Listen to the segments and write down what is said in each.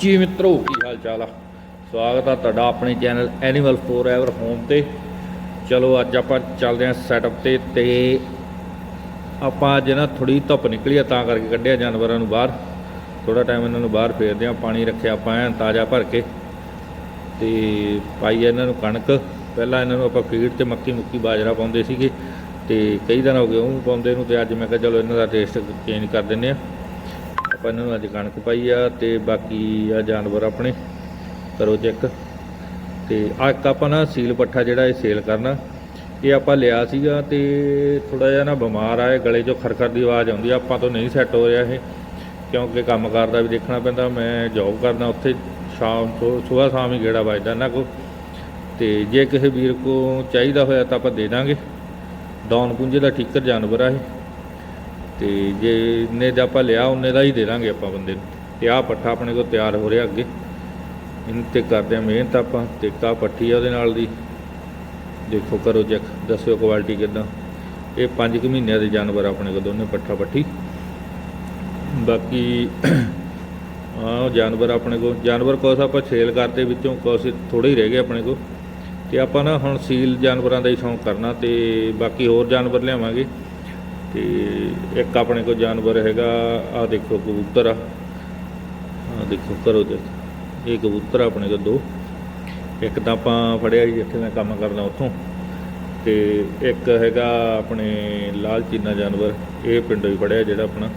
ਜੀ ਮਿੱਤਰੋ, ਕੀ ਹਾਲ ਚਾਲ ਆ? ਸਵਾਗਤ ਆ ਤੁਹਾਡਾ ਆਪਣੇ ਚੈਨਲ ਐਨੀਮਲ ਫੋਰਐਵਰ ਹੋਮ ਤੇ। ਚਲੋ, ਅੱਜ ਆਪਾਂ ਚੱਲਦੇ ਹਾਂ ਸੈਟਅਪ ਤੇ ਤੇ ਆਪਾਂ ਅੱਜ ਨਾ ਥੋੜੀ ਧੁੱਪ ਨਿਕਲੀ ਆ, ਤਾਂ ਕਰਕੇ ਕੱਢਿਆ ਜਾਨਵਰਾਂ ਨੂੰ ਬਾਹਰ। ਥੋੜਾ ਟਾਈਮ ਇਹਨਾਂ ਨੂੰ ਬਾਹਰ ਫੇਰਦੇ ਆ ਪਾਣੀ ਰੱਖਿਆ ਆਪਾਂ ਐਨ ਤਾਜ਼ਾ ਭਰ ਕੇ। ਤੇ ਪਾਈ ਇਹਨਾਂ ਨੂੰ ਕਣਕ। ਪਹਿਲਾਂ ਇਹਨਾਂ ਨੂੰ ਆਪਾਂ ਫੀਡ ਤੇ ਮੱਕੀ ਮੁੱਕੀ ਬਾਜਰਾ ਪਾਉਂਦੇ ਸੀਗੇ। ਤੇ ਕਈ ਦਿਨ ਹੋ ਗਏ, ਉਹ ਪਾਉਂਦੇ ਨੂੰ ਤੇ ਅੱਜ ਮੈਂ ਕਿਹਾ ਚਲੋ ਇਹਨਾਂ ਦਾ ਟੇਸਟ ਚੇਂਜ ਕਰ ਦਿੰਨੇ ਆ ਆਪਾਂ ਇਹਨਾਂ ਨੂੰ ਅੱਜ ਕਣਕ ਪਾਈ ਆ ਤੇ ਬਾਕੀ ਆ ਜਾਨਵਰ ਆਪਣੇ। ਕਰੋ ਚੈੱਕ। ਤੇ ਆ ਇੱਕ ਆਪਾਂ ਨਾ ਸੀਲ ਪੱਠਾ ਜਿਹੜਾ ਇਹ ਸੇਲ ਕਰਨਾ, ਇਹ ਆਪਾਂ ਲਿਆ ਸੀਗਾ ਤੇ ਥੋੜਾ ਜਿਹਾ ਨਾ ਬਿਮਾਰ ਆਏ ਗਲੇ 'ਚੋਂ ਖਰਖਰ ਦੀ ਆਵਾਜ਼ ਆਉਂਦੀ ਆ। ਆਪਾਂ ਤੋਂ ਨਹੀਂ ਸੈੱਟ ਹੋ ਰਿਹਾ ਇਹ, ਕਿਉਂਕਿ ਕੰਮਕਾਰ ਦਾ ਵੀ ਦੇਖਣਾ ਪੈਂਦਾ, ਮੈਂ ਜੌਬ ਕਰਦਾ ਉੱਥੇ, ਸ਼ਾਮ ਤੋਂ ਸਵੇਰ ਸ਼ਾਮ ਹੀ ਗੇੜਾ ਵੱਜਦਾ ਇਹਨਾਂ ਕੋ ਤੇ ਜੇ ਕਿਸੇ ਵੀਰ ਕੋ ਚਾਹੀਦਾ ਹੋਇਆ ਤਾਂ ਆਪਾਂ ਦੇ ਦਾਂਗੇ। ਡੌਨ ਪੁੰਜੇ ਦਾ ਠੀਕਰ ਜਾਨਵਰ ਆ ਇਹ। ਤੇ ਜੇ ਇੰਨੇ ਦਾ ਆਪਾਂ ਲਿਆ, ਉਹਨੇ ਦਾ ਹੀ ਦੇ ਦਾਂਗੇ ਆਪਾਂ ਬੰਦੇ ਨੂੰ। ਤੇ ਆਹ ਪੱਠਾ ਆਪਣੇ ਕੋਲ ਤਿਆਰ ਹੋ ਰਿਹਾ ਅੱਗੇ। ਇਹਨੂੰ ਤੇ ਕਰਦੇ ਆ ਮਿਹਨਤ ਆਪਾਂ, ਤੇ ਕਾ ਪੱਠੀ ਆ ਉਹਦੇ ਨਾਲ ਦੀ। ਦੇਖੋ ਕਰੋ ਚੈੱਕ, ਦੱਸਿਓ ਕੁਆਲਿਟੀ ਕਿਦਾਂ। ਇਹ 5 ਕੁ ਮਹੀਨਿਆਂ ਦੇ ਜਾਨਵਰ ਆਪਣੇ ਕੋਲ ਦੋਨੇ ਪੱਠਾ ਪੱਠੀ। ਬਾਕੀ ਆਹ ਜਾਨਵਰ ਆਪਣੇ ਕੋਲ। ਜਾਨਵਰ ਕੁਛ ਆਪਾਂ ਸੇਲ ਕਰਦੇ ਵਿੱਚੋਂ, ਕੁਛ ਥੋੜੇ ਹੀ ਰਹਿ ਗਏ ਆਪਣੇ ਕੋਲ। ਤੇ ਆਪਾਂ ਨਾ ਹੁਣ ਸੀਲ ਜਾਨਵਰਾਂ ਦਾ ਹੀ ਸ਼ੌਂਕ ਕਰਨਾ ਤੇ ਬਾਕੀ ਹੋਰ ਜਾਨਵਰ ਲਿਆਵਾਂਗੇ। ਤੇ ਇੱਕ ਆਪਣੇ ਕੋਲ ਜਾਨਵਰ ਹੈਗਾ ਆ ਦੇਖੋ ਕਬੂਤਰ ਆ। ਆ ਦੇਖੋ ਕਰੋ ਦੇਖ ਇਹ ਕਬੂਤਰ ਆ ਆਪਣੇ ਕੋਲ ਦੋ। ਇੱਕ ਤਾਂ ਆਪਾਂ ਫੜਿਆ ਸੀ ਜਿੱਥੇ ਮੈਂ ਕੰਮ ਕਰਦਾ ਉੱਥੋਂ। ਤੇ ਇੱਕ ਹੈਗਾ ਆਪਣੇ ਲਾਲ ਚੀਨਾ ਜਾਨਵਰ, ਇਹ ਪਿੰਡੋਂ ਹੀ ਫੜਿਆ ਜਿਹੜਾ ਆਪਣਾ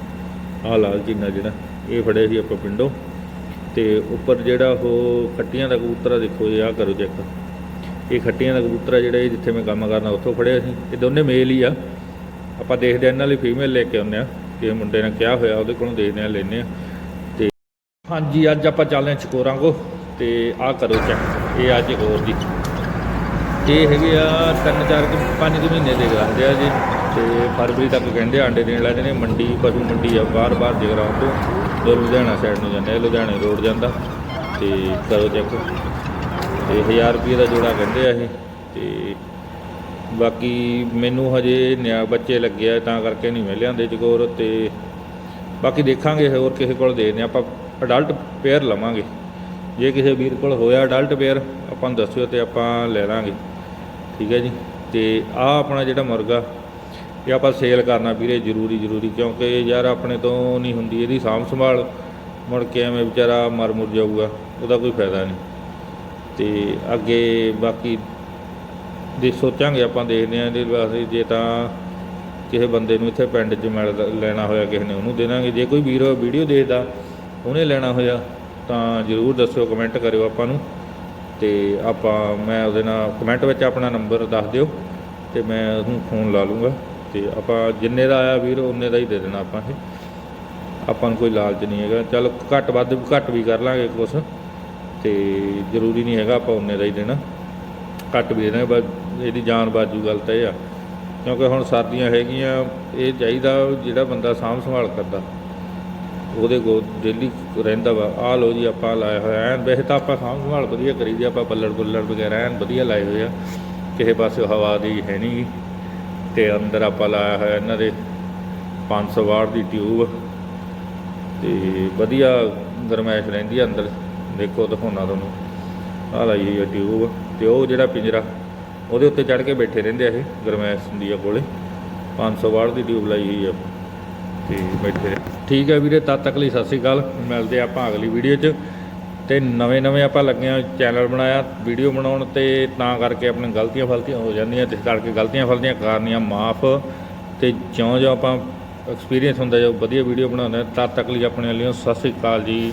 ਆ ਲਾਲ ਚੀਨਾ ਜਿਹੜਾ, ਇਹ ਫੜਿਆ ਸੀ ਆਪਾਂ ਪਿੰਡੋਂ। ਤੇ ਉੱਪਰ ਜਿਹੜਾ ਉਹ ਖੱਟੀਆਂ ਦਾ ਕਬੂਤਰ ਆ, ਦੇਖੋ ਇਹ ਆ ਕਰੋ ਚੈੱਕ। ਇਹ ਖੱਟੀਆਂ ਦਾ ਕਬੂਤਰ ਆ ਜਿਹੜਾ ਇਹ ਜਿੱਥੇ ਮੈਂ ਕੰਮ ਕਰਨਾ ਉੱਥੋਂ ਫੜਿਆ ਸੀ। ਇਹ ਦੋਨੇ ਮੇਲ ਹੀ ਆ। ਆਪਾਂ ਦੇਖਦੇ ਆ ਇਹਨਾਂ ਲਈ ਫੀਮੇਲ ਲੈ ਕੇ ਆਉਂਦੇ ਆ ਕਿ ਮੁੰਡੇ ਨੇ ਕਿਹਾ ਹੋਇਆ, ਉਹਦੇ ਕੋਲੋਂ ਦੇਖਦੇ ਆ ਲੈਨੇ ਆ ਤੇ ਹਾਂਜੀ, ਅੱਜ ਆਪਾਂ ਚੱਲਦੇ ਆ ਚਕੋਰਾਂ ਕੋ, ਤੇ ਆਹ ਕਰੋ ਚੈੱਕ ਇਹ ਅੱਜ ਹੋਰ ਦੀ ਇਹ ਹੈਗੇ ਆ ਤਿੰਨ ਚਾਰ ਕੁ, ਪੰਜ ਕੁ ਮਹੀਨੇ ਦੇ ਗਰਾਂਦੇ ਆ ਜੀ, ਤੇ ਫਰਵਰੀ ਤੱਕ ਕਹਿੰਦੇ ਆਂਡੇ ਦੇਣ ਲੱਗ ਜਾਂਦੇ ਮੰਡੀ, ਪਸ਼ੂ ਮੰਡੀ ਆ, ਬਾਹਰ ਬਾਹਰ ਜਗਰਾਉਂ ਤੋਂ ਜੋ ਲੁਧਿਆਣਾ ਸਾਈਡ ਨੂੰ ਜਾਂਦੇ ਆ, ਲੁਧਿਆਣੇ ਰੋਡ ਜਾਂਦਾ। ਤੇ ਕਰੋ ਚੈੱਕ ਤੇ 1000 ਰੁਪਏ ਦਾ ਜੋੜਾ ਕਹਿੰਦੇ ਆ ਇਹ, ਤੇ ਬਾਕੀ ਮੈਨੂੰ ਹਜੇ ਨਿਆ ਬੱਚੇ ਲੱਗੇ ਆ, ਤਾਂ ਕਰਕੇ ਨਹੀਂ ਮੈਂ ਲਿਆਂਦੇ ਚਕੋਰ ਤੇ ਬਾਕੀ ਦੇਖਾਂਗੇ, ਹੋਰ ਕਿਸੇ ਕੋਲ ਦੇਖਦੇ ਆਪਾਂ ਅਡਲਟ ਪੇਅਰ ਲਵਾਂਗੇ। ਜੇ ਕਿਸੇ ਵੀਰ ਕੋਲ ਹੋਇਆ ਅਡਲਟ ਪੇਅਰ ਆਪਾਂ ਨੂੰ ਦੱਸਿਓ ਤੇ ਆਪਾਂ ਲੈ ਲਾਂਗੇ। ਠੀਕ ਹੈ ਜੀ? ਤੇ ਆਹ ਆਪਣਾ ਜਿਹੜਾ ਮੁਰਗਾ ਇਹ ਆਪਾਂ ਸੇਲ ਕਰਨਾ ਵੀਰੇ ਜ਼ਰੂਰੀ ਜ਼ਰੂਰੀ। ਕਿਉਂਕਿ ਯਾਰ ਆਪਣੇ ਤੋਂ ਨਹੀਂ ਹੁੰਦੀ ਇਹਦੀ ਸਾਂਭ ਸੰਭਾਲ। ਮੁੜ ਕੇ ਐਵੇਂ ਵਿਚਾਰਾ ਮਰ ਮੁਰ ਜਾਊਗਾ, ਉਹਦਾ ਕੋਈ ਫਾਇਦਾ ਨਹੀਂ। ਤੇ ਅੱਗੇ ਬਾਕੀ ਦੇ ਸੋਚਾਂਗੇ ਆਪਾਂ ਦੇਖਦੇ ਹਾਂ ਇਹਦੇ ਵਾਸਤੇ, ਜੇ ਤਾਂ ਕਿਸੇ ਬੰਦੇ ਨੂੰ ਇੱਥੇ ਪਿੰਡ 'ਚ ਮਿਲ ਲੈਣਾ ਹੋਇਆ ਕਿਸੇ ਨੇ, ਉਹਨੂੰ ਦੇ ਦਾਂਗੇ। ਜੇ ਕੋਈ ਵੀਰ ਵੀਡੀਓ ਦੇਖਦਾ, ਉਹਨੇ ਲੈਣਾ ਹੋਇਆ, ਤਾਂ ਜਰੂਰ ਦੱਸਿਓ ਕਮੈਂਟ ਕਰਿਓ ਆਪਾਂ ਨੂੰ। ਤੇ ਆਪਾਂ, ਮੈਂ ਉਹਦੇ ਨਾਲ ਕਮੈਂਟ ਵਿੱਚ ਆਪਣਾ ਨੰਬਰ ਦੱਸ ਦਿਓ, ਤੇ ਮੈਂ ਉਹਨੂੰ ਫੋਨ ਲਾ ਲੂੰਗਾ। ਤੇ ਆਪਾਂ ਜਿੰਨੇ ਦਾ ਆਇਆ ਵੀਰ, ਉਹਨੇ ਦਾ ਹੀ ਦੇ ਦੇਣਾ ਆਪਾਂ ਇਹ। ਆਪਾਂ ਨੂੰ ਕੋਈ ਲਾਲਚ ਨਹੀਂ ਹੈਗਾ। ਚਲ, ਘੱਟ ਵੱਧ, ਘੱਟ ਵੀ ਕਰ ਲਾਂਗੇ ਕੁਛ। ਤੇ ਜ਼ਰੂਰੀ ਨਹੀਂ ਹੈਗਾ ਆਪਾਂ ਉਹਨੇ ਦਾ ਹੀ ਦੇਣਾ। ਘੱਟ ਵੀ ਦੇਣਾ, ਬਸ ਇਹਦੀ ਜਾਨ ਬਾਜੂ ਗੱਲ ਤਾਂ ਇਹ ਆ। ਕਿਉਂਕਿ ਹੁਣ ਸਰਦੀਆਂ ਹੈਗੀਆਂ ਇਹ ਚਾਹੀਦਾ ਜਿਹੜਾ ਬੰਦਾ ਸਾਂਭ ਸੰਭਾਲ ਕਰਦਾ ਉਹਦੇ ਕੋਲ ਡੇਲੀ ਰਹਿੰਦਾ ਵਾ। ਆਹ ਲੋ ਜੀ ਆਪਾਂ ਲਾਇਆ ਹੋਇਆ ਐਨ ਵੈਸੇ ਤਾਂ ਆਪਾਂ ਸਾਂਭ ਸੰਭਾਲ ਵਧੀਆ ਕਰੀਦੀ ਆ, ਆਪਾਂ ਬੱਲੜ ਬੁੱਲੜ ਵਗੈਰਾ ਐਨ ਵਧੀਆ ਲਾਏ ਹੋਏ ਆ। ਕਿਸੇ ਪਾਸੇ ਹਵਾ ਦੀ ਹੈ ਨਹੀਂ ਤੇ ਅੰਦਰ ਆਪਾਂ ਲਾਇਆ ਹੋਇਆ ਇਹਨਾਂ ਦੇ 500 ਵਾਟ ਦੀ ਟਿਊਬ। ਤੇ ਵਧੀਆ ਗਰਮੈਸ਼ ਰਹਿੰਦੀ ਆ ਅੰਦਰ। ਦੇਖੋ ਦਿਖਾਉਣਾ ਤੁਹਾਨੂੰ। ਆਹ ਲਾਈ ਹੋਈ ਆ ਟਿਊਬ। ਤੇ ਉਹ ਜਿਹੜਾ ਪਿੰਜਰਾ ਉਹਦੇ ਉੱਤੇ ਚੜ ਕੇ ਬੈਠੇ ਰਹਿੰਦੇ ਆ ਇਹ ਗਰਮੈਸ਼ ਹੁੰਦੀ ਆ ਕੋਲੇ। 500 ਵਾਟ ਦੀ ਟਿਊਬ ਲਾਈ ਹੋਈ ਆ। ਤੇ ਬੈਠੇ ਰਹੇ। ਠੀਕ ਹੈ ਵੀਰੇ ਤਦ ਤੱਕ ਲਈ ਸਤਿ ਸ੍ਰੀ ਅਕਾਲ। ਮਿਲਦੇ ਆਪਾਂ ਅਗਲੀ ਵੀਡੀਓ 'ਚ। ਤੇ ਨਵੇਂ ਨਵੇਂ ਆਪਾਂ ਲੱਗੇ ਆ ਚੈਨਲ ਬਣਾਇਆ ਵੀਡੀਓ ਬਣਾਉਣ ਤੇ ਤਾਂ ਕਰਕੇ ਆਪਣੀ ਗਲਤੀਆਂ ਫਲਤੀਆਂ ਹੋ ਜਾਂਦੀਆਂ ਤੇ ਕਰਕੇ ਗਲਤੀਆਂ ਫਲਤੀਆਂ ਕਰਨੀਆਂ ਮਾਫ। ਤੇ ਜਿਉਂ ਜਿਉਂ ਆਪਾਂ ਐਕਸਪੀਰੀਅੰਸ ਹੁੰਦਾ ਜੋ ਵਧੀਆ ਵੀਡੀਓ ਬਣਾਉਂਦੇ ਹਾਂ, ਤਦ ਤੱਕ ਲਈ ਆਪਣੇ ਵੱਲੋਂ ਸਤਿ ਸ੍ਰੀ ਅਕਾਲ ਜੀ।